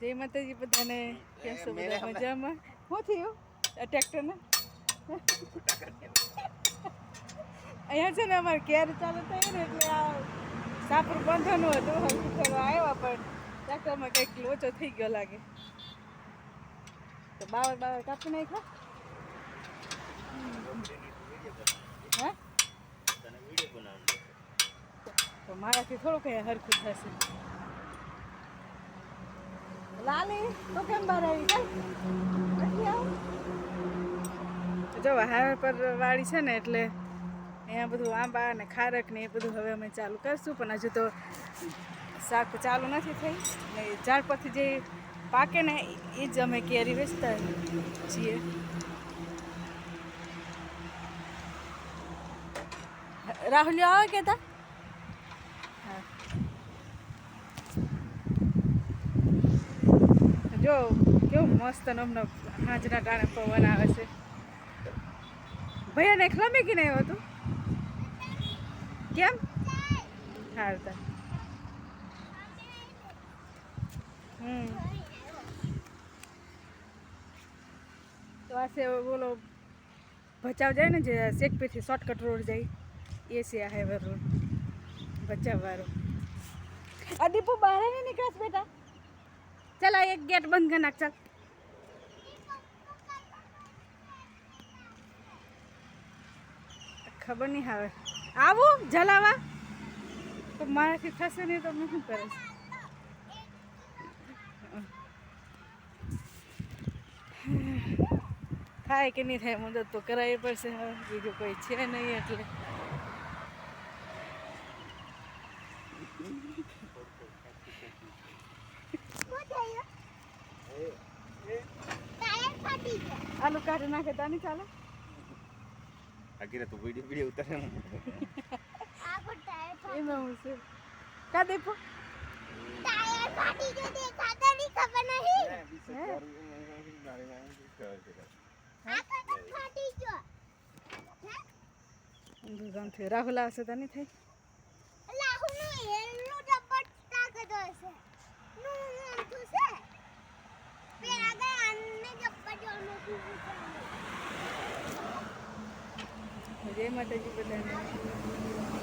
જય માતાજી બધાને. કેમ છો બધા મજામાં? શું થયું? આ ટ્રેક્ટરને? અહીંયા છે ને અમારે કેર ચાલુ થયું ને એટલે આ સાપર બંધનું હતું. થોડું આવ્યા પણ ટ્રેક્ટરમાં કંઈક લોચો થઈ ગયો લાગે. તો બાવર બાવર કાપી નાખ્યો? હા? તો મારાથી થોડું કઈ હરખું થશે. લાલી તો કેમ બહાર આવી આવું? જો હાઈવે પર વાળી છે ને એટલે અહીંયા બધું આંબા ને ખારક ને એ બધું હવે અમે ચાલુ કરશું પણ હજુ તો શાક ચાલુ નથી થઈ. ને ઝાડ પરથી જે પાકે ને એ જ અમે કેરી વેચતા છીએ. રાહુલ આવે કેતા જો કેવું મસ્ત નમનો હાજના ટાણે પવન આવે છે. ભૈયાને ખલમે કે નહીં હતું? કેમ? હારતા હમ. તો આ બોલો ભચાવ જાય ને જે શેકપીરથી શોર્ટકટ રોડ જાય, એ છે આ હાઈવે રોડ ભચાવ આ દીપુ બહાર નહીં નીકળશ બેટા? ચાલ एक ગેટ બંધ કરી નાખ ચાલ ખબર નહીં આવે આવું? જલાવા? તો મારાથી થશે નહીં તો હું શું કરીશ થાય કે નહીં થાય, મદદ તો કરાવી પડશે. હવે બીજું કોઈ છે નહીં એટલે. આલુ કાઢી નાખે તો નહીં ચાલે આખી તું વીડિયો વીડિયો ઉતારે ને એમાં હું છે કા દેખો ગામથી રાહુલ આવશે તો નહીં થાય જય માતાજી બધાને